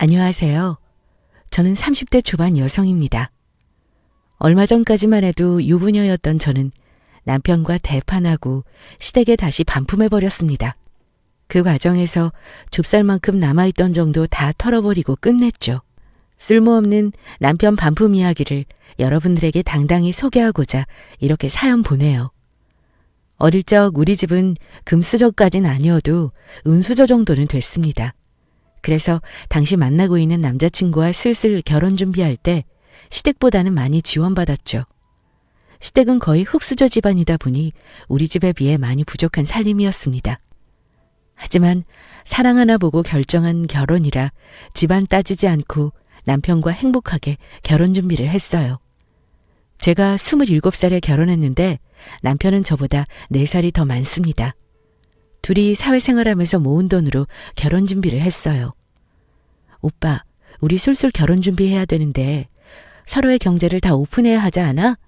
안녕하세요. 저는 30대 초반 여성입니다. 얼마 전까지만 해도 유부녀였던 저는 남편과 대판하고 시댁에 다시 반품해버렸습니다. 그 과정에서 좁쌀만큼 남아있던 정도 다 털어버리고 끝냈죠. 쓸모없는 남편 반품 이야기를 여러분들에게 당당히 소개하고자 이렇게 사연 보내요. 어릴 적 우리 집은 금수저까진 아니어도 은수저 정도는 됐습니다. 그래서 당시 만나고 있는 남자친구와 슬슬 결혼 준비할 때 시댁보다는 많이 지원받았죠. 시댁은 거의 흙수저 집안이다 보니 우리 집에 비해 많이 부족한 살림이었습니다. 하지만 사랑 하나 보고 결정한 결혼이라 집안 따지지 않고 남편과 행복하게 결혼 준비를 했어요. 제가 27살에 결혼했는데 남편은 저보다 4살이 더 많습니다. 둘이 사회생활하면서 모은 돈으로 결혼 준비를 했어요. 오빠, 우리 술술 결혼 준비해야 되는데 서로의 경제를 다 오픈해야 하지 않아?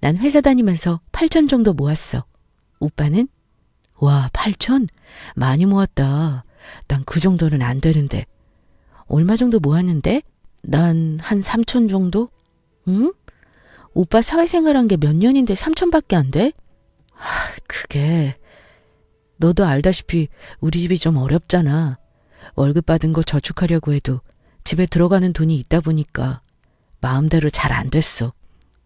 난 회사 다니면서 8천 정도 모았어. 오빠는? 와, 8천? 많이 모았다. 난 그 정도는 안 되는데. 얼마 정도 모았는데? 난 한 3천 정도? 응? 오빠 사회생활한 게 몇 년인데 3천밖에 안 돼? 하, 그게 너도 알다시피 우리 집이 좀 어렵잖아. 월급 받은 거 저축하려고 해도 집에 들어가는 돈이 있다 보니까 마음대로 잘 안 됐어.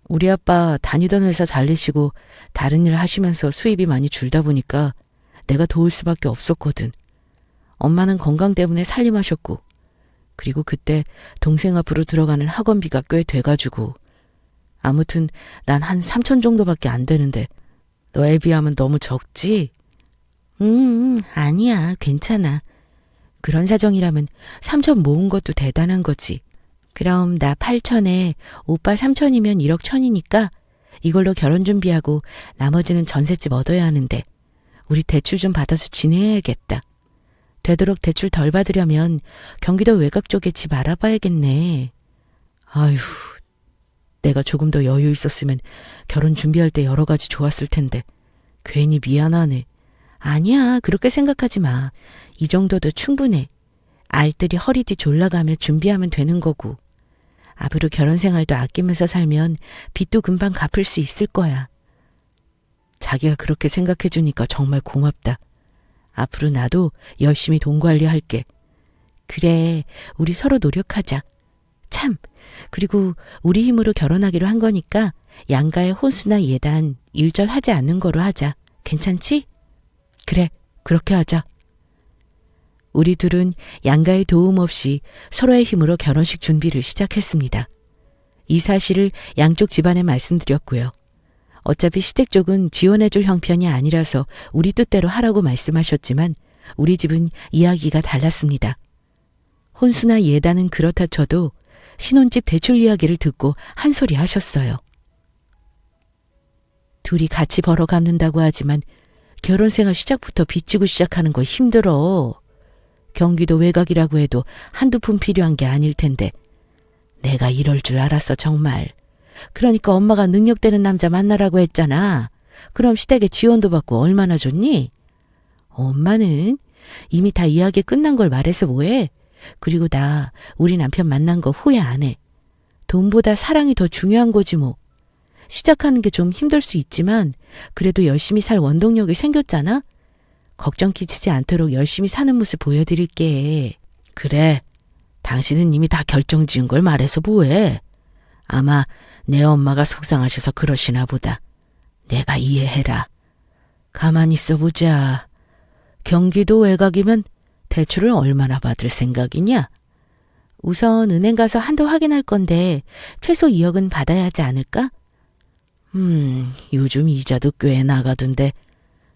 우리 아빠 다니던 회사 잘리시고 다른 일 하시면서 수입이 많이 줄다 보니까 내가 도울 수밖에 없었거든. 엄마는 건강 때문에 살림하셨고, 그리고 그때 동생 앞으로 들어가는 학원비가 꽤 돼가지고, 아무튼 난 한 3천 정도밖에 안 되는데, 너에 비하면 너무 적지? 음, 아니야. 괜찮아. 그런 사정이라면 3천 모은 것도 대단한 거지. 그럼 나 8천에 오빠 3천이면 1억 천이니까 이걸로 결혼 준비하고 나머지는 전셋집 얻어야 하는데 우리 대출 좀 받아서 지내야겠다. 되도록 대출 덜 받으려면 경기도 외곽 쪽에 집 알아봐야겠네. 아휴, 내가 조금 더 여유 있었으면 결혼 준비할 때 여러 가지 좋았을 텐데 괜히 미안하네. 아니야, 그렇게 생각하지 마. 이 정도도 충분해. 알뜰히 허리띠 졸라가며 준비하면 되는 거고. 앞으로 결혼 생활도 아끼면서 살면 빚도 금방 갚을 수 있을 거야. 자기가 그렇게 생각해 주니까 정말 고맙다. 앞으로 나도 열심히 돈 관리할게. 그래, 우리 서로 노력하자. 참, 그리고 우리 힘으로 결혼하기로 한 거니까 양가의 혼수나 예단 일절하지 않는 거로 하자. 괜찮지? 그래, 그렇게 하자. 우리 둘은 양가의 도움 없이 서로의 힘으로 결혼식 준비를 시작했습니다. 이 사실을 양쪽 집안에 말씀드렸고요. 어차피 시댁 쪽은 지원해줄 형편이 아니라서 우리 뜻대로 하라고 말씀하셨지만 우리 집은 이야기가 달랐습니다. 혼수나 예단은 그렇다 쳐도 신혼집 대출 이야기를 듣고 한 소리 하셨어요. 둘이 같이 벌어 갚는다고 하지만 결혼 생활 시작부터 빚지고 시작하는 거 힘들어. 경기도 외곽이라고 해도 한두 푼 필요한 게 아닐 텐데. 내가 이럴 줄 알았어, 정말. 그러니까 엄마가 능력되는 남자 만나라고 했잖아. 그럼 시댁에 지원도 받고 얼마나 좋니? 엄마는 이미 다 이야기 끝난 걸 말해서 뭐해? 그리고 나 우리 남편 만난 거 후회 안 해. 돈보다 사랑이 더 중요한 거지 뭐. 시작하는 게 좀 힘들 수 있지만 그래도 열심히 살 원동력이 생겼잖아? 걱정 끼치지 않도록 열심히 사는 모습 보여드릴게. 그래. 당신은 이미 다 결정 지은 걸 말해서 뭐해. 아마 내 엄마가 속상하셔서 그러시나 보다. 내가 이해해라. 가만히 있어 보자. 경기도 외곽이면 대출을 얼마나 받을 생각이냐? 우선 은행 가서 한도 확인할 건데 최소 2억은 받아야 하지 않을까? 음, 요즘 이자도 꽤 나가던데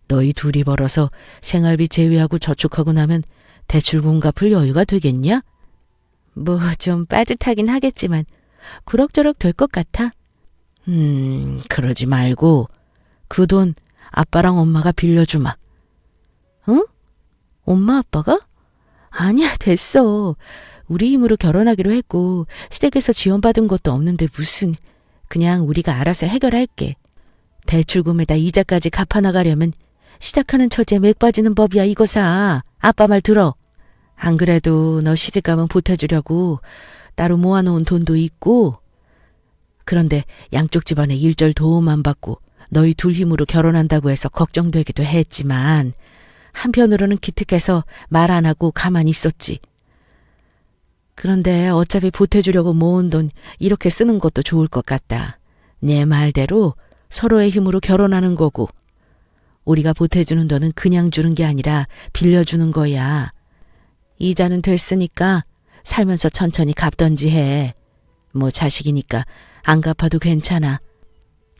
너희 둘이 벌어서 생활비 제외하고 저축하고 나면 대출금 갚을 여유가 되겠냐? 뭐 좀 빠듯하긴 하겠지만 그럭저럭 될 것 같아. 음, 그러지 말고 그 돈 아빠랑 엄마가 빌려주마. 응? 엄마 아빠가? 아니야, 됐어. 우리 힘으로 결혼하기로 했고 시댁에서 지원받은 것도 없는데 무슨 그냥 우리가 알아서 해결할게. 대출금에다 이자까지 갚아나가려면 시작하는 처지에 맥 빠지는 법이야 이거사. 아빠 말 들어. 안 그래도 너 시집가면 보태주려고 따로 모아놓은 돈도 있고, 그런데 양쪽 집안에 일절 도움 안 받고 너희 둘 힘으로 결혼한다고 해서 걱정되기도 했지만, 한편으로는 기특해서 말 안 하고 가만히 있었지. 그런데 어차피 보태주려고 모은 돈 이렇게 쓰는 것도 좋을 것 같다. 내 말대로 서로의 힘으로 결혼하는 거고, 우리가 보태주는 돈은 그냥 주는 게 아니라 빌려주는 거야. 이자는 됐으니까 살면서 천천히 갚던지 해. 뭐 자식이니까 안 갚아도 괜찮아.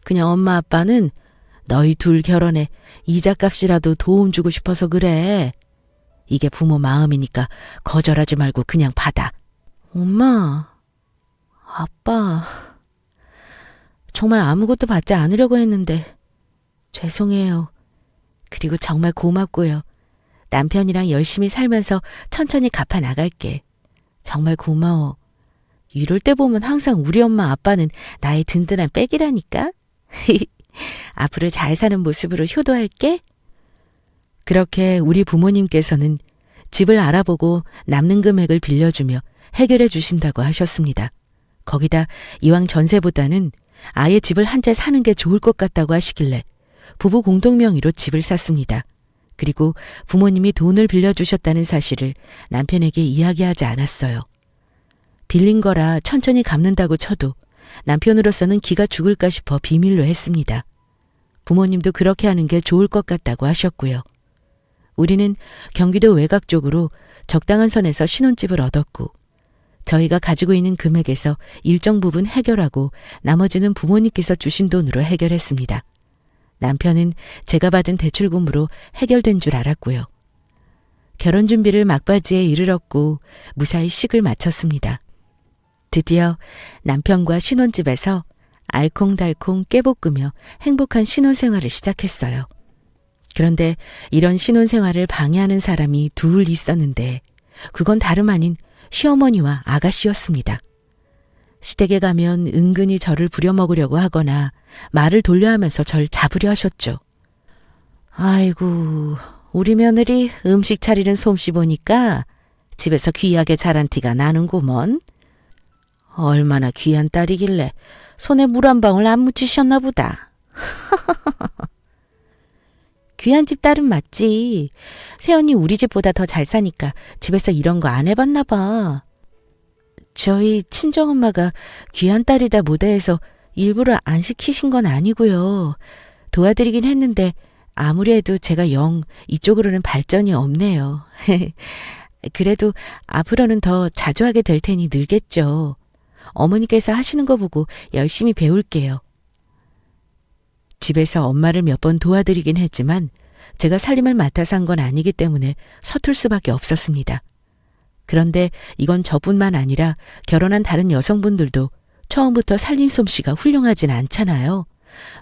그냥 엄마 아빠는 너희 둘 결혼에 이자 값이라도 도움 주고 싶어서 그래. 이게 부모 마음이니까 거절하지 말고 그냥 받아. 엄마, 아빠, 정말 아무것도 받지 않으려고 했는데 죄송해요. 그리고 정말 고맙고요. 남편이랑 열심히 살면서 천천히 갚아 나갈게. 정말 고마워. 이럴 때 보면 항상 우리 엄마 아빠는 나의 든든한 백이라니까. 앞으로 잘 사는 모습으로 효도할게. 그렇게 우리 부모님께서는 집을 알아보고 남는 금액을 빌려주며 해결해 주신다고 하셨습니다. 거기다 이왕 전세보다는 아예 집을 한 채 사는 게 좋을 것 같다고 하시길래 부부 공동 명의로 집을 샀습니다. 그리고 부모님이 돈을 빌려주셨다는 사실을 남편에게 이야기하지 않았어요. 빌린 거라 천천히 갚는다고 쳐도 남편으로서는 기가 죽을까 싶어 비밀로 했습니다. 부모님도 그렇게 하는 게 좋을 것 같다고 하셨고요. 우리는 경기도 외곽 쪽으로 적당한 선에서 신혼집을 얻었고, 저희가 가지고 있는 금액에서 일정 부분 해결하고 나머지는 부모님께서 주신 돈으로 해결했습니다. 남편은 제가 받은 대출금으로 해결된 줄 알았고요. 결혼 준비를 막바지에 이르렀고 무사히 식을 마쳤습니다. 드디어 남편과 신혼집에서 알콩달콩 깨볶으며 행복한 신혼생활을 시작했어요. 그런데 이런 신혼생활을 방해하는 사람이 둘 있었는데 그건 다름 아닌 시어머니와 아가씨였습니다. 시댁에 가면 은근히 저를 부려먹으려고 하거나 말을 돌려 하면서 절 잡으려 하셨죠. 아이고, 우리 며느리 음식 차리는 솜씨 보니까 집에서 귀하게 자란 티가 나는구먼. 얼마나 귀한 딸이길래 손에 물 한 방울 안 묻히셨나 보다. 귀한 집 딸은 맞지. 새언니 우리 집보다 더 잘 사니까 집에서 이런 거 안 해봤나 봐. 저희 친정엄마가 귀한 딸이다 무대에서 일부러 안 시키신 건 아니고요. 도와드리긴 했는데 아무리 해도 제가 영 이쪽으로는 발전이 없네요. 그래도 앞으로는 더 자주 하게 될 테니 늘겠죠. 어머니께서 하시는 거 보고 열심히 배울게요. 집에서 엄마를 몇 번 도와드리긴 했지만 제가 살림을 맡아서 한 건 아니기 때문에 서툴 수밖에 없었습니다. 그런데 이건 저뿐만 아니라 결혼한 다른 여성분들도 처음부터 살림 솜씨가 훌륭하진 않잖아요.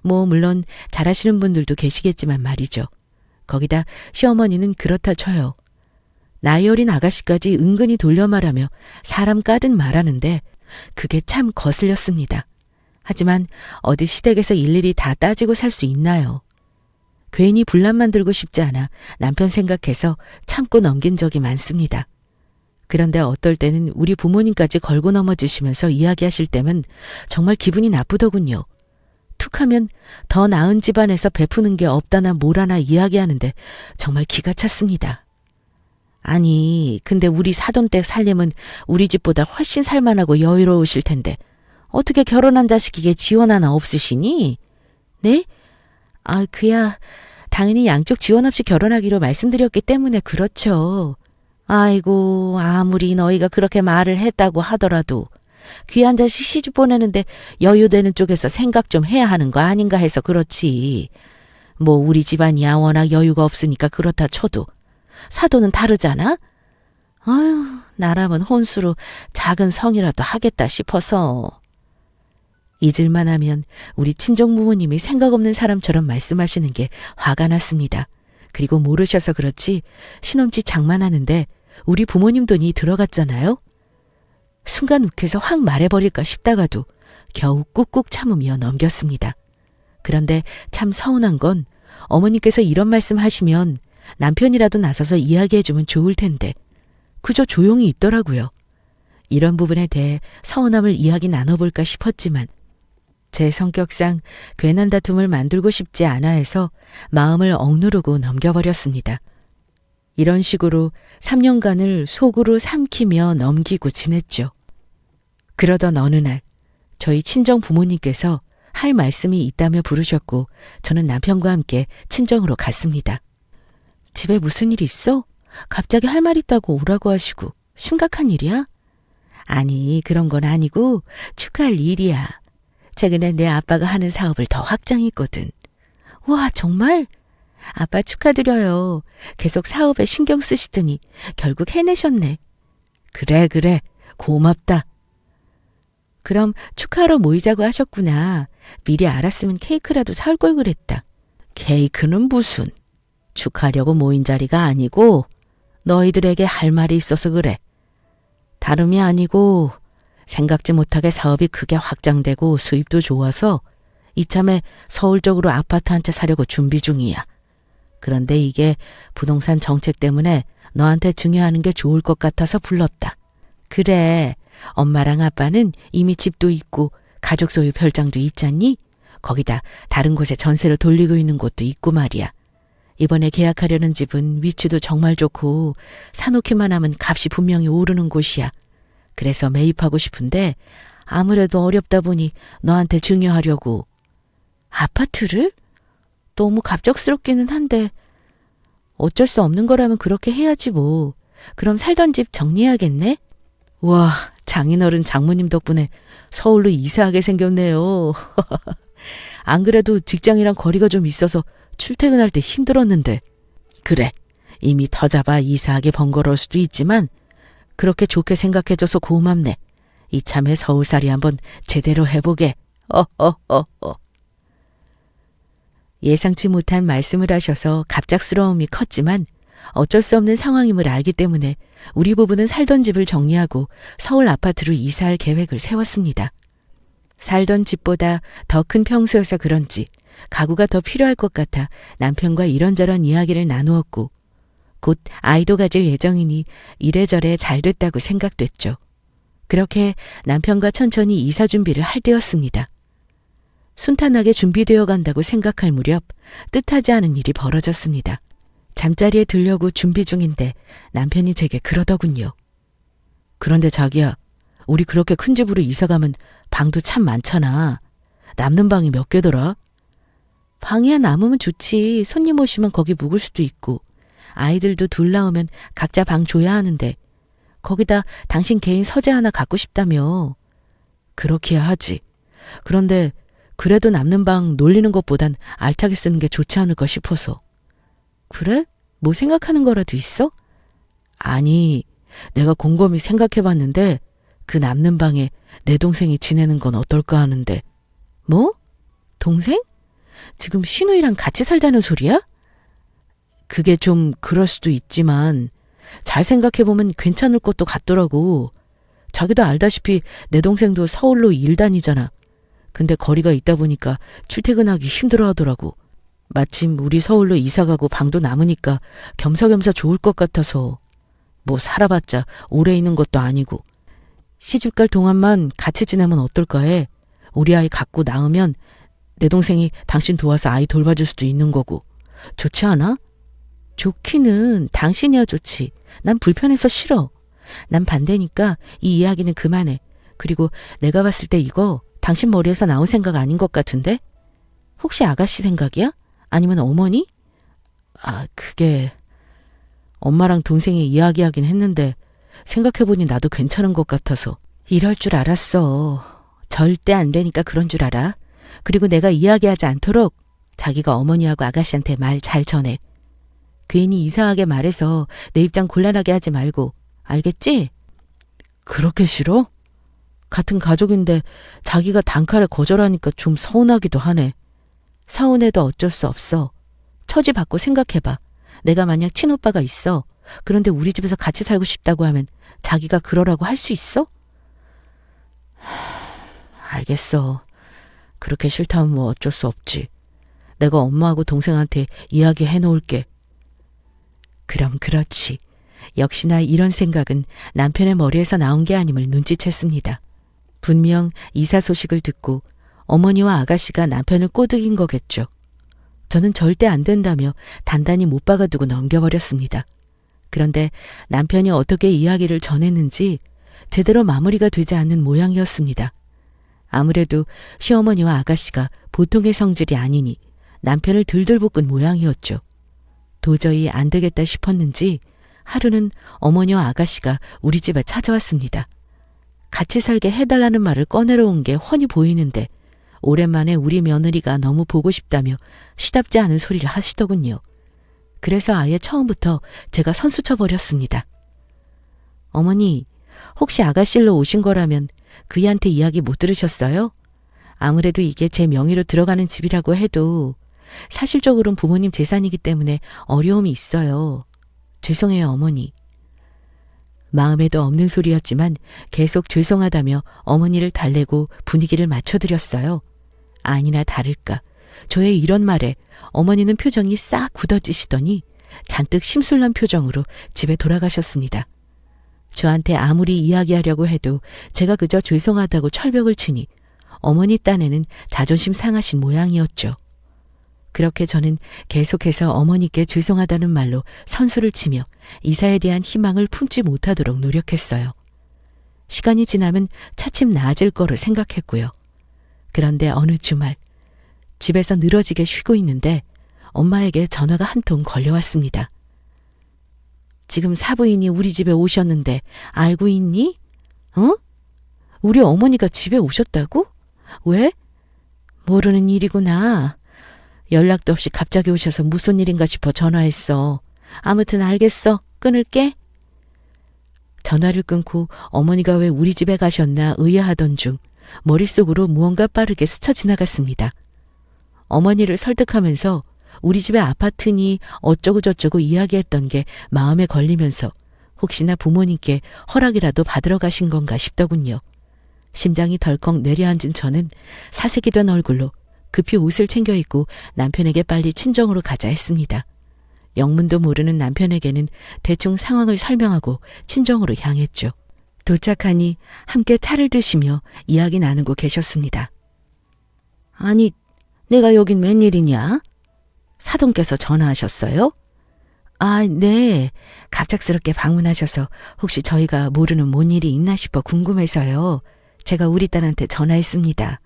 뭐, 물론 잘하시는 분들도 계시겠지만 말이죠. 거기다 시어머니는 그렇다 쳐요. 나이 어린 아가씨까지 은근히 돌려 말하며 사람 까듯 말하는데 그게 참 거슬렸습니다. 하지만 어디 시댁에서 일일이 다 따지고 살 수 있나요? 괜히 분란 만들고 싶지 않아 남편 생각해서 참고 넘긴 적이 많습니다. 그런데 어떨 때는 우리 부모님까지 걸고 넘어지시면서 이야기하실 때면 정말 기분이 나쁘더군요. 툭 하면 더 나은 집안에서 베푸는 게 없다나 뭐라나 이야기하는데 정말 기가 찼습니다. 아니, 근데 우리 사돈댁 살림은 우리 집보다 훨씬 살만하고 여유로우실 텐데 어떻게 결혼한 자식에게 지원 하나 없으시니? 네? 아, 그야 당연히 양쪽 지원 없이 결혼하기로 말씀드렸기 때문에 그렇죠. 아이고, 아무리 너희가 그렇게 말을 했다고 하더라도 귀한 자식 시집 보내는데 여유되는 쪽에서 생각 좀 해야 하는 거 아닌가 해서 그렇지. 뭐 우리 집안이야 워낙 여유가 없으니까 그렇다 쳐도 사도는 다르잖아? 아유, 나라면 혼수로 작은 성이라도 하겠다 싶어서. 잊을만 하면 우리 친정 부모님이 생각 없는 사람처럼 말씀하시는 게 화가 났습니다. 그리고 모르셔서 그렇지 신혼집 장만하는데 우리 부모님 돈이 들어갔잖아요. 순간 욱해서 확 말해버릴까 싶다가도 겨우 꾹꾹 참으며 넘겼습니다. 그런데 참 서운한 건 어머니께서 이런 말씀 하시면 남편이라도 나서서 이야기해주면 좋을 텐데 그저 조용히 있더라고요. 이런 부분에 대해 서운함을 이야기 나눠볼까 싶었지만 제 성격상 괜한 다툼을 만들고 싶지 않아 해서 마음을 억누르고 넘겨버렸습니다. 이런 식으로 3년간을 속으로 삼키며 넘기고 지냈죠. 그러던 어느 날 저희 친정 부모님께서 할 말씀이 있다며 부르셨고 저는 남편과 함께 친정으로 갔습니다. 집에 무슨 일 있어? 갑자기 할 말 있다고 오라고 하시고 심각한 일이야? 아니 그런 건 아니고 축하할 일이야. 최근에 내 아빠가 하는 사업을 더 확장했거든. 와 정말? 아빠 축하드려요. 계속 사업에 신경 쓰시더니 결국 해내셨네. 그래 그래 고맙다. 그럼 축하하러 모이자고 하셨구나. 미리 알았으면 케이크라도 사올 걸 그랬다. 케이크는 무슨? 축하하려고 모인 자리가 아니고 너희들에게 할 말이 있어서 그래. 다름이 아니고 생각지 못하게 사업이 크게 확장되고 수입도 좋아서 이참에 서울 쪽으로 아파트 한 채 사려고 준비 중이야. 그런데 이게 부동산 정책 때문에 너한테 중요하는 게 좋을 것 같아서 불렀다. 그래. 엄마랑 아빠는 이미 집도 있고 가족 소유 별장도 있잖니? 거기다 다른 곳에 전세로 돌리고 있는 곳도 있고 말이야. 이번에 계약하려는 집은 위치도 정말 좋고 사놓기만 하면 값이 분명히 오르는 곳이야. 그래서 매입하고 싶은데 아무래도 어렵다 보니 너한테 중요하려고. 아파트를? 너무 갑작스럽기는 한데 어쩔 수 없는 거라면 그렇게 해야지 뭐. 그럼 살던 집 정리해야겠네? 와, 장인어른 장모님 덕분에 서울로 이사하게 생겼네요. 안 그래도 직장이랑 거리가 좀 있어서 출퇴근할 때 힘들었는데. 그래, 이미 더 잡아 이사하기 번거로울 수도 있지만 그렇게 좋게 생각해줘서 고맙네. 이참에 서울살이 한번 제대로 해보게. 어어어어. 예상치 못한 말씀을 하셔서 갑작스러움이 컸지만 어쩔 수 없는 상황임을 알기 때문에 우리 부부는 살던 집을 정리하고 서울 아파트로 이사할 계획을 세웠습니다. 살던 집보다 더 큰 평수여서 그런지 가구가 더 필요할 것 같아 남편과 이런저런 이야기를 나누었고 곧 아이도 가질 예정이니 이래저래 잘 됐다고 생각됐죠. 그렇게 남편과 천천히 이사 준비를 할 때였습니다. 순탄하게 준비되어 간다고 생각할 무렵 뜻하지 않은 일이 벌어졌습니다. 잠자리에 들려고 준비 중인데 남편이 제게 그러더군요. 그런데 자기야, 우리 그렇게 큰 집으로 이사 가면 방도 참 많잖아. 남는 방이 몇 개더라? 방이야 남으면 좋지. 손님 오시면 거기 묵을 수도 있고. 아이들도 둘 나오면 각자 방 줘야 하는데. 거기다 당신 개인 서재 하나 갖고 싶다며. 그렇게 하지. 그런데 그래도 남는 방 놀리는 것보단 알차게 쓰는 게 좋지 않을까 싶어서. 그래? 뭐 생각하는 거라도 있어? 아니, 내가 곰곰이 생각해 봤는데 그 남는 방에 내 동생이 지내는 건 어떨까 하는데. 뭐? 동생? 지금 신우이랑 같이 살자는 소리야? 그게 좀 그럴 수도 있지만 잘 생각해 보면 괜찮을 것도 같더라고. 자기도 알다시피 내 동생도 서울로 일 다니잖아. 근데 거리가 있다 보니까 출퇴근하기 힘들어 하더라고. 마침 우리 서울로 이사 가고 방도 남으니까 겸사겸사 좋을 것 같아서 뭐 살아봤자 오래 있는 것도 아니고 시집 갈 동안만 같이 지내면 어떨까 해. 우리 아이 갖고 낳으면 내 동생이 당신 도와서 아이 돌봐줄 수도 있는 거고. 좋지 않아? 좋기는 당신이야 좋지. 난 불편해서 싫어. 난 반대니까 이 이야기는 그만해. 그리고 내가 봤을 때 이거 당신 머리에서 나온 생각 아닌 것 같은데? 혹시 아가씨 생각이야? 아니면 어머니? 아, 그게 엄마랑 동생이 이야기하긴 했는데 생각해보니 나도 괜찮은 것 같아서 이럴 줄 알았어. 절대 안 되니까 그런 줄 알아. 그리고 내가 이야기하지 않도록 자기가 어머니하고 아가씨한테 말 잘 전해. 괜히 이상하게 말해서 내 입장 곤란하게 하지 말고 알겠지? 그렇게 싫어? 같은 가족인데 자기가 단칼에 거절하니까 좀 서운하기도 하네. 서운해도 어쩔 수 없어. 처지 받고 생각해봐. 내가 만약 친오빠가 있어. 그런데 우리 집에서 같이 살고 싶다고 하면 자기가 그러라고 할 수 있어? 하, 알겠어. 그렇게 싫다면 뭐 어쩔 수 없지. 내가 엄마하고 동생한테 이야기해 놓을게. 그럼 그렇지. 역시나 이런 생각은 남편의 머리에서 나온 게 아님을 눈치챘습니다. 분명 이사 소식을 듣고 어머니와 아가씨가 남편을 꼬드긴 거겠죠. 저는 절대 안 된다며 단단히 못 박아두고 넘겨버렸습니다. 그런데 남편이 어떻게 이야기를 전했는지 제대로 마무리가 되지 않는 모양이었습니다. 아무래도 시어머니와 아가씨가 보통의 성질이 아니니 남편을 들들 볶은 모양이었죠. 도저히 안 되겠다 싶었는지 하루는 어머니와 아가씨가 우리 집에 찾아왔습니다. 같이 살게 해달라는 말을 꺼내러 온 게 훤히 보이는데 오랜만에 우리 며느리가 너무 보고 싶다며 시답지 않은 소리를 하시더군요. 그래서 아예 처음부터 제가 선수 쳐 버렸습니다. 어머니, 혹시 아가씨로 오신 거라면 그이한테 이야기 못 들으셨어요? 아무래도 이게 제 명의로 들어가는 집이라고 해도 사실적으로는 부모님 재산이기 때문에 어려움이 있어요. 죄송해요, 어머니. 마음에도 없는 소리였지만 계속 죄송하다며 어머니를 달래고 분위기를 맞춰드렸어요. 아니나 다를까. 저의 이런 말에 어머니는 표정이 싹 굳어지시더니 잔뜩 심술난 표정으로 집에 돌아가셨습니다. 저한테 아무리 이야기하려고 해도 제가 그저 죄송하다고 철벽을 치니 어머니 딴에는 자존심 상하신 모양이었죠. 그렇게 저는 계속해서 어머니께 죄송하다는 말로 선수를 치며 이사에 대한 희망을 품지 못하도록 노력했어요. 시간이 지나면 차츰 나아질 거로 생각했고요. 그런데 어느 주말 집에서 늘어지게 쉬고 있는데 엄마에게 전화가 한 통 걸려왔습니다. 지금 사부인이 우리 집에 오셨는데 알고 있니? 어? 우리 어머니가 집에 오셨다고? 왜? 모르는 일이구나. 연락도 없이 갑자기 오셔서 무슨 일인가 싶어 전화했어. 아무튼 알겠어. 끊을게. 전화를 끊고 어머니가 왜 우리 집에 가셨나 의아하던 중 머릿속으로 무언가 빠르게 스쳐 지나갔습니다. 어머니를 설득하면서 우리 집의 아파트니 어쩌고저쩌고 이야기했던 게 마음에 걸리면서 혹시나 부모님께 허락이라도 받으러 가신 건가 싶더군요. 심장이 덜컥 내려앉은 저는 사색이 된 얼굴로 급히 옷을 챙겨 입고 남편에게 빨리 친정으로 가자 했습니다. 영문도 모르는 남편에게는 대충 상황을 설명하고 친정으로 향했죠. 도착하니 함께 차를 드시며 이야기 나누고 계셨습니다. 아니, 내가 여긴 웬일이냐? 사돈께서 전화하셨어요? 아, 네. 갑작스럽게 방문하셔서 혹시 저희가 모르는 뭔 일이 있나 싶어 궁금해서요. 제가 우리 딸한테 전화했습니다.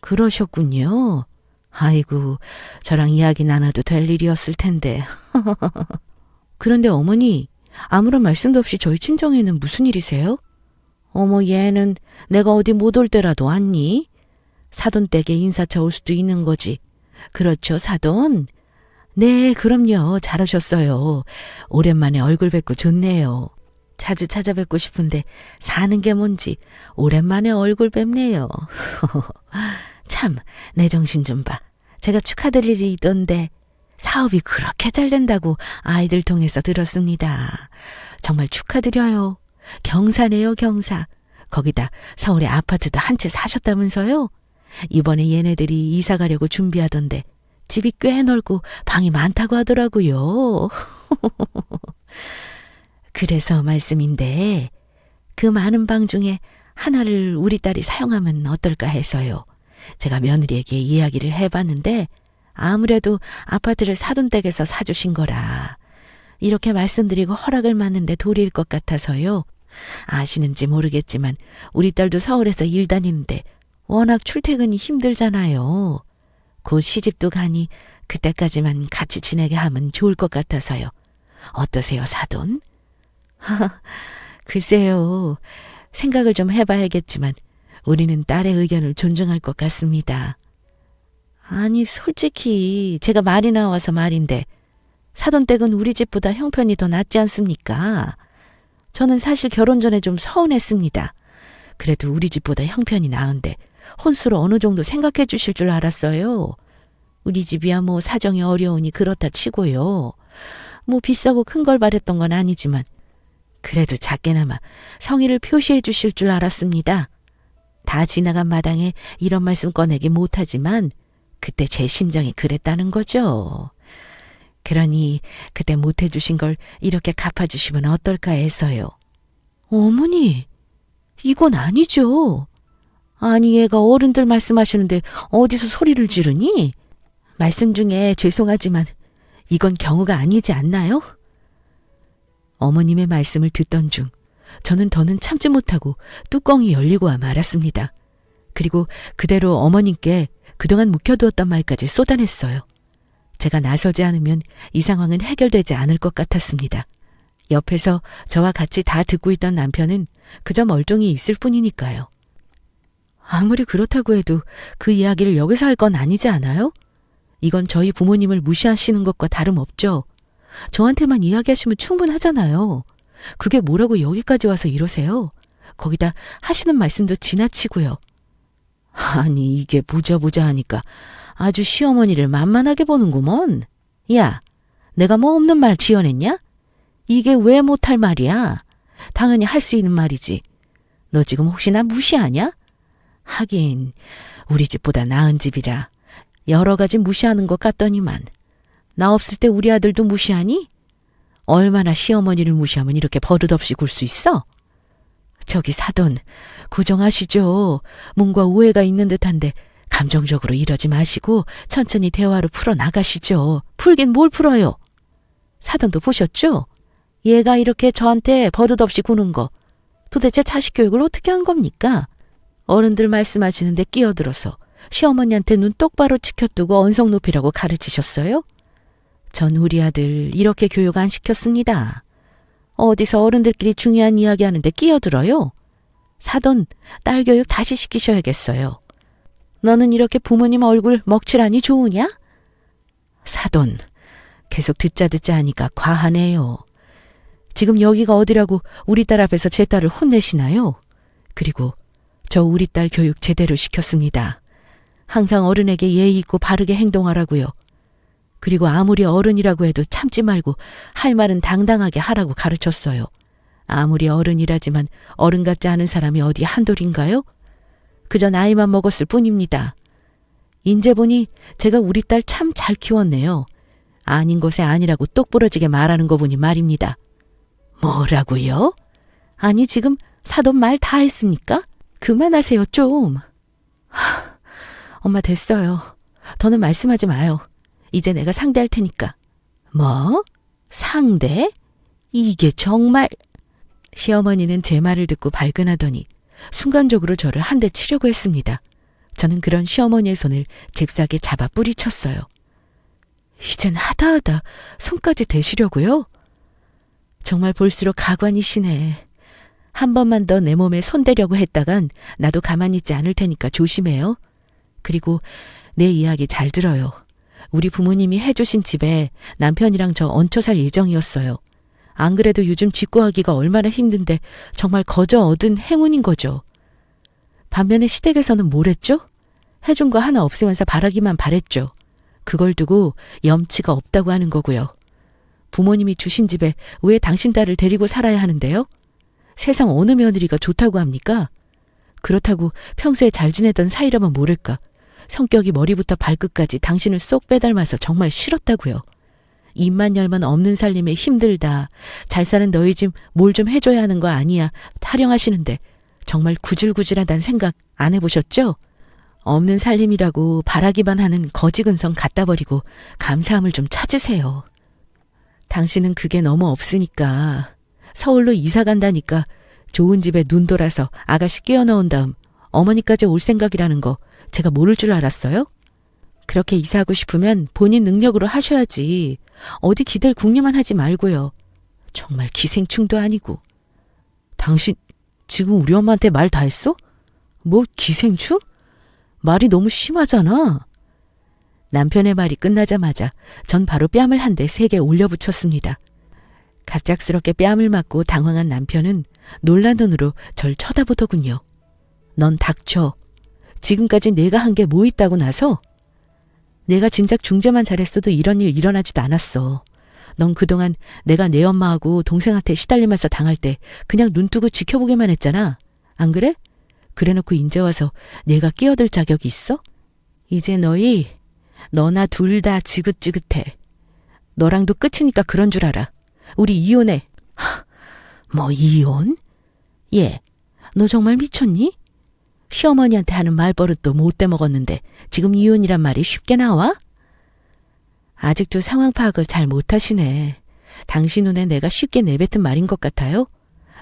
그러셨군요. 아이고, 저랑 이야기 나눠도 될 일이었을 텐데. 그런데 어머니, 아무런 말씀도 없이 저희 친정에는 무슨 일이세요? 어머, 얘는 내가 어디 못 올 때라도 왔니? 사돈 댁에 인사차 올 수도 있는 거지. 그렇죠, 사돈? 네, 그럼요. 잘 오셨어요. 오랜만에 얼굴 뵙고 좋네요. 자주 찾아뵙고 싶은데 사는 게 뭔지 오랜만에 얼굴 뵙네요. 참, 내 정신 좀 봐. 제가 축하드릴 일이 있던데 사업이 그렇게 잘 된다고 아이들 통해서 들었습니다. 정말 축하드려요. 경사네요, 경사. 거기다 서울에 아파트도 한 채 사셨다면서요? 이번에 얘네들이 이사 가려고 준비하던데 집이 꽤 넓고 방이 많다고 하더라고요. 그래서 말씀인데 그 많은 방 중에 하나를 우리 딸이 사용하면 어떨까 해서요. 제가 며느리에게 이야기를 해봤는데 아무래도 아파트를 사돈 댁에서 사주신 거라 이렇게 말씀드리고 허락을 받는데 도리일 것 같아서요. 아시는지 모르겠지만 우리 딸도 서울에서 일 다니는데 워낙 출퇴근이 힘들잖아요. 곧 시집도 가니 그때까지만 같이 지내게 하면 좋을 것 같아서요. 어떠세요, 사돈? 글쎄요. 생각을 좀 해봐야겠지만 우리는 딸의 의견을 존중할 것 같습니다. 아니, 솔직히 제가 말이 나와서 말인데 사돈 댁은 우리 집보다 형편이 더 낫지 않습니까? 저는 사실 결혼 전에 좀 서운했습니다. 그래도 우리 집보다 형편이 나은데 혼수를 어느 정도 생각해 주실 줄 알았어요. 우리 집이야 뭐 사정이 어려우니 그렇다 치고요. 뭐 비싸고 큰 걸 바랬던 건 아니지만 그래도 작게나마 성의를 표시해 주실 줄 알았습니다. 다 지나간 마당에 이런 말씀 꺼내기 못하지만 그때 제 심정이 그랬다는 거죠. 그러니 그때 못해 주신 걸 이렇게 갚아주시면 어떨까 해서요. 어머니, 이건 아니죠. 아니, 얘가 어른들 말씀하시는데 어디서 소리를 지르니? 말씀 중에 죄송하지만 이건 경우가 아니지 않나요? 어머님의 말씀을 듣던 중 저는 더는 참지 못하고 뚜껑이 열리고 와 말았습니다. 그리고 그대로 어머님께 그동안 묵혀두었던 말까지 쏟아냈어요. 제가 나서지 않으면 이 상황은 해결되지 않을 것 같았습니다. 옆에서 저와 같이 다 듣고 있던 남편은 그저 멀뚱히 있을 뿐이니까요. 아무리 그렇다고 해도 그 이야기를 여기서 할 건 아니지 않아요? 이건 저희 부모님을 무시하시는 것과 다름없죠. 저한테만 이야기하시면 충분하잖아요. 그게 뭐라고 여기까지 와서 이러세요? 거기다 하시는 말씀도 지나치고요. 아니, 이게 보자 보자 하니까 아주 시어머니를 만만하게 보는구먼. 야, 내가 뭐 없는 말 지어냈냐? 이게 왜 못할 말이야? 당연히 할 수 있는 말이지. 너 지금 혹시 나 무시하냐? 하긴, 우리 집보다 나은 집이라 여러 가지 무시하는 것 같더니만. 나 없을 때 우리 아들도 무시하니? 얼마나 시어머니를 무시하면 이렇게 버릇없이 굴 수 있어? 저기 사돈, 고정하시죠. 뭔가 오해가 있는 듯한데 감정적으로 이러지 마시고 천천히 대화로 풀어 나가시죠. 풀긴 뭘 풀어요? 사돈도 보셨죠? 얘가 이렇게 저한테 버릇없이 구는 거 도대체 자식 교육을 어떻게 한 겁니까? 어른들 말씀하시는데 끼어들어서 시어머니한테 눈 똑바로 치켜두고 언성 높이라고 가르치셨어요? 전 우리 아들 이렇게 교육 안 시켰습니다. 어디서 어른들끼리 중요한 이야기 하는데 끼어들어요? 사돈, 딸 교육 다시 시키셔야겠어요. 너는 이렇게 부모님 얼굴 먹칠하니 좋으냐? 사돈, 계속 듣자 듣자 하니까 과하네요. 지금 여기가 어디라고 우리 딸 앞에서 제 딸을 혼내시나요? 그리고 저 우리 딸 교육 제대로 시켰습니다. 항상 어른에게 예의 있고 바르게 행동하라고요. 그리고 아무리 어른이라고 해도 참지 말고 할 말은 당당하게 하라고 가르쳤어요. 아무리 어른이라지만 어른 같지 않은 사람이 어디 한돌인가요? 그저 나이만 먹었을 뿐입니다. 인제 보니 제가 우리 딸 참 잘 키웠네요. 아닌 것에 아니라고 똑부러지게 말하는 거 보니 말입니다. 뭐라고요? 아니 지금 사돈 말 다 했습니까? 그만하세요 좀. 하, 엄마 됐어요. 더는 말씀하지 마요. 이제 내가 상대할 테니까. 뭐? 상대? 이게 정말... 시어머니는 제 말을 듣고 발끈하더니 순간적으로 저를 한 대 치려고 했습니다. 저는 그런 시어머니의 손을 잽싸게 잡아 뿌리쳤어요. 이젠 하다하다 손까지 대시려고요? 정말 볼수록 가관이 시네. 한 번만 더 내 몸에 손대려고 했다간 나도 가만히 있지 않을 테니까 조심해요. 그리고 내 이야기 잘 들어요. 우리 부모님이 해주신 집에 남편이랑 저 얹혀 살 예정이었어요. 안 그래도 요즘 직구하기가 얼마나 힘든데 정말 거저 얻은 행운인 거죠. 반면에 시댁에서는 뭘 했죠? 해준 거 하나 없으면서 바라기만 바랬죠. 그걸 두고 염치가 없다고 하는 거고요. 부모님이 주신 집에 왜 당신 딸을 데리고 살아야 하는데요? 세상 어느 며느리가 좋다고 합니까? 그렇다고 평소에 잘 지내던 사이라면 모를까. 성격이 머리부터 발끝까지 당신을 쏙 빼닮아서 정말 싫었다고요. 입만 열면 없는 살림에 힘들다. 잘 사는 너희 집 뭘 좀 해줘야 하는 거 아니야. 타령하시는데 정말 구질구질하단 생각 안 해보셨죠? 없는 살림이라고 바라기만 하는 거지근성 갖다 버리고 감사함을 좀 찾으세요. 당신은 그게 너무 없으니까 서울로 이사 간다니까 좋은 집에 눈 돌아서 아가씨 끼워 넣은 다음 어머니까지 올 생각이라는 거 제가 모를 줄 알았어요? 그렇게 이사하고 싶으면 본인 능력으로 하셔야지. 어디 기댈 궁리만 하지 말고요. 정말 기생충도 아니고. 당신 지금 우리 엄마한테 말 다 했어? 뭐 기생충? 말이 너무 심하잖아. 남편의 말이 끝나자마자 전 바로 뺨을 한 대 세게 올려붙였습니다. 갑작스럽게 뺨을 맞고 당황한 남편은 놀란 눈으로 절 쳐다보더군요. 넌 닥쳐. 지금까지 내가 한 게 뭐 있다고 나서? 내가 진작 중재만 잘했어도 이런 일 일어나지도 않았어. 넌 그동안 내가 내 엄마하고 동생한테 시달리면서 당할 때 그냥 눈 뜨고 지켜보기만 했잖아. 안 그래? 그래놓고 인제 와서 내가 끼어들 자격이 있어? 이제 너희 너나 둘 다 지긋지긋해. 너랑도 끝이니까 그런 줄 알아. 우리 이혼해. 하, 뭐 이혼? 얘, 너 정말 미쳤니? 시어머니한테 하는 말버릇도 못돼 먹었는데 지금 이혼이란 말이 쉽게 나와? 아직도 상황 파악을 잘 못하시네. 당신 눈에 내가 쉽게 내뱉은 말인 것 같아요?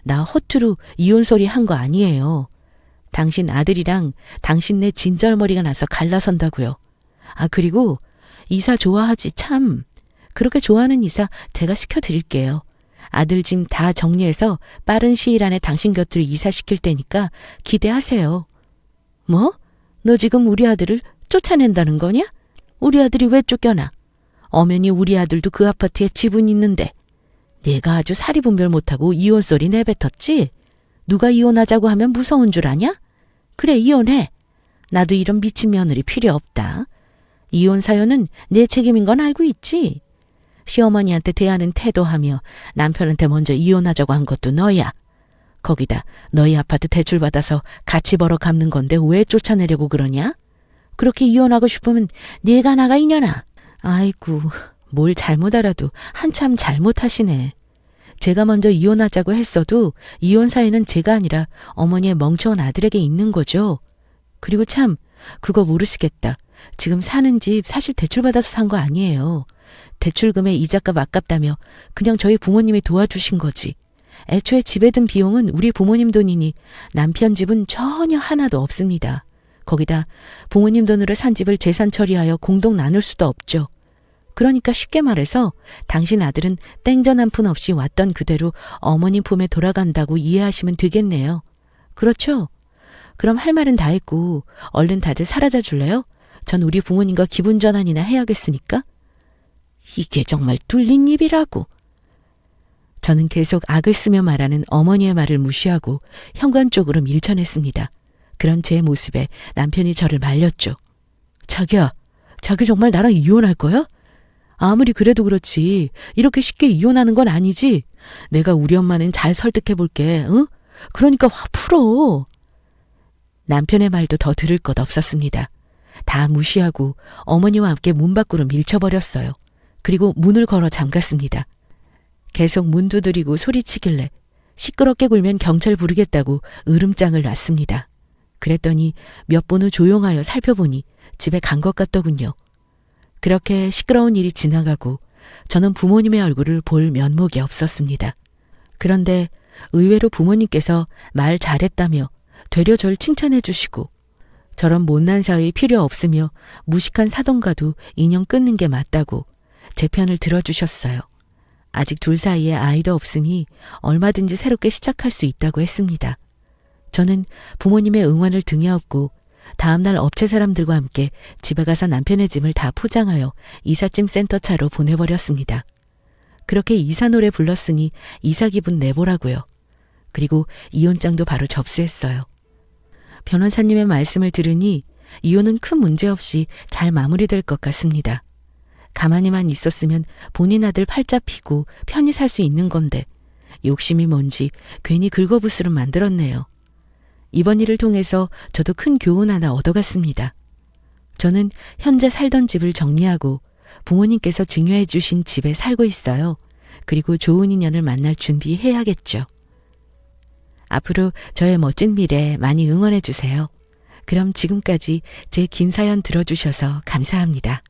나 허투루 이혼 소리 한 거 아니에요. 당신 아들이랑 당신네 진절머리가 나서 갈라선다고요. 아, 그리고 이사 좋아하지 참. 그렇게 좋아하는 이사 제가 시켜드릴게요. 아들 짐 다 정리해서 빠른 시일 안에 당신 곁으로 이사시킬 테니까 기대하세요. 뭐? 너 지금 우리 아들을 쫓아낸다는 거냐? 우리 아들이 왜 쫓겨나? 엄연히 우리 아들도 그 아파트에 지분 있는데 내가 아주 사리 분별 못하고 이혼 소리 내뱉었지? 누가 이혼하자고 하면 무서운 줄 아냐? 그래 이혼해. 나도 이런 미친 며느리 필요 없다. 이혼 사연은 내 책임인 건 알고 있지? 시어머니한테 대하는 태도하며 남편한테 먼저 이혼하자고 한 것도 너야. 거기다 너희 아파트 대출 받아서 같이 벌어 갚는 건데 왜 쫓아내려고 그러냐? 그렇게 이혼하고 싶으면 네가 나가 이년아. 아이고 뭘 잘못 알아도 한참 잘못하시네. 제가 먼저 이혼하자고 했어도 이혼 사유는 제가 아니라 어머니의 멍청한 아들에게 있는 거죠. 그리고 참 그거 모르시겠다. 지금 사는 집 사실 대출 받아서 산 거 아니에요. 대출금에 이자값 아깝다며 그냥 저희 부모님이 도와주신 거지. 애초에 집에 든 비용은 우리 부모님 돈이니 남편 집은 전혀 하나도 없습니다. 거기다 부모님 돈으로 산 집을 재산 처리하여 공동 나눌 수도 없죠. 그러니까 쉽게 말해서 당신 아들은 땡전 한 푼 없이 왔던 그대로 어머님 품에 돌아간다고 이해하시면 되겠네요. 그렇죠? 그럼 할 말은 다 했고 얼른 다들 사라져 줄래요? 전 우리 부모님과 기분 전환이나 해야겠으니까. 이게 정말 뚫린 입이라고. 저는 계속 악을 쓰며 말하는 어머니의 말을 무시하고 현관 쪽으로 밀쳐냈습니다. 그런 제 모습에 남편이 저를 말렸죠. 자기야, 자기 정말 나랑 이혼할 거야? 아무리 그래도 그렇지. 이렇게 쉽게 이혼하는 건 아니지. 내가 우리 엄마는 잘 설득해 볼게, 응? 그러니까 화 풀어. 남편의 말도 더 들을 것 없었습니다. 다 무시하고 어머니와 함께 문 밖으로 밀쳐버렸어요. 그리고 문을 걸어 잠갔습니다. 계속 문 두드리고 소리치길래 시끄럽게 굴면 경찰 부르겠다고 으름장을 놨습니다. 그랬더니 몇 분 후 조용하여 살펴보니 집에 간 것 같더군요. 그렇게 시끄러운 일이 지나가고 저는 부모님의 얼굴을 볼 면목이 없었습니다. 그런데 의외로 부모님께서 말 잘했다며 되려 절 칭찬해 주시고 저런 못난 사위 필요 없으며 무식한 사돈과도 인연 끊는 게 맞다고 제 편을 들어주셨어요. 아직 둘 사이에 아이도 없으니 얼마든지 새롭게 시작할 수 있다고 했습니다. 저는 부모님의 응원을 등에 업고 다음날 업체 사람들과 함께 집에 가서 남편의 짐을 다 포장하여 이삿짐 센터 차로 보내버렸습니다. 그렇게 이사 노래 불렀으니 이사 기분 내보라고요. 그리고 이혼장도 바로 접수했어요. 변호사님의 말씀을 들으니 이혼은 큰 문제 없이 잘 마무리될 것 같습니다. 가만히만 있었으면 본인 아들 팔자 피고 편히 살 수 있는 건데 욕심이 뭔지 괜히 긁어부스름 만들었네요. 이번 일을 통해서 저도 큰 교훈 하나 얻어갔습니다. 저는 현재 살던 집을 정리하고 부모님께서 증여해 주신 집에 살고 있어요. 그리고 좋은 인연을 만날 준비해야겠죠. 앞으로 저의 멋진 미래 많이 응원해 주세요. 그럼 지금까지 제 긴 사연 들어주셔서 감사합니다.